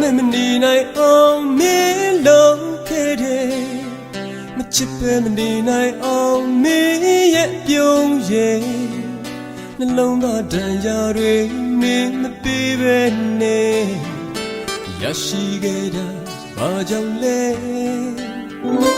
မဲ့မနေနိုင်အောင်မင်းလုံးခဲ့တယ်မချစ်ပဲမနေနိုင်အောင်မင်းရဲ့ပြုံးရဲ့နှလုံးသားတန်ရာတွေမင်းမပေးပဲနဲ့ရရှိခဲ့တာဘာကြောင့်လဲ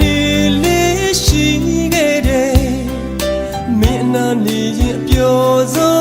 နေလေးရှိခဲ့တယ်မင်းအနာနေရင်ပျော်စော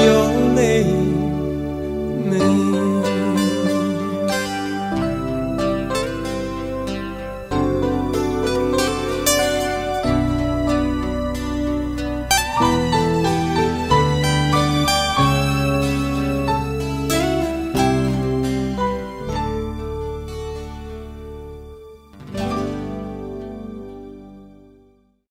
Dios.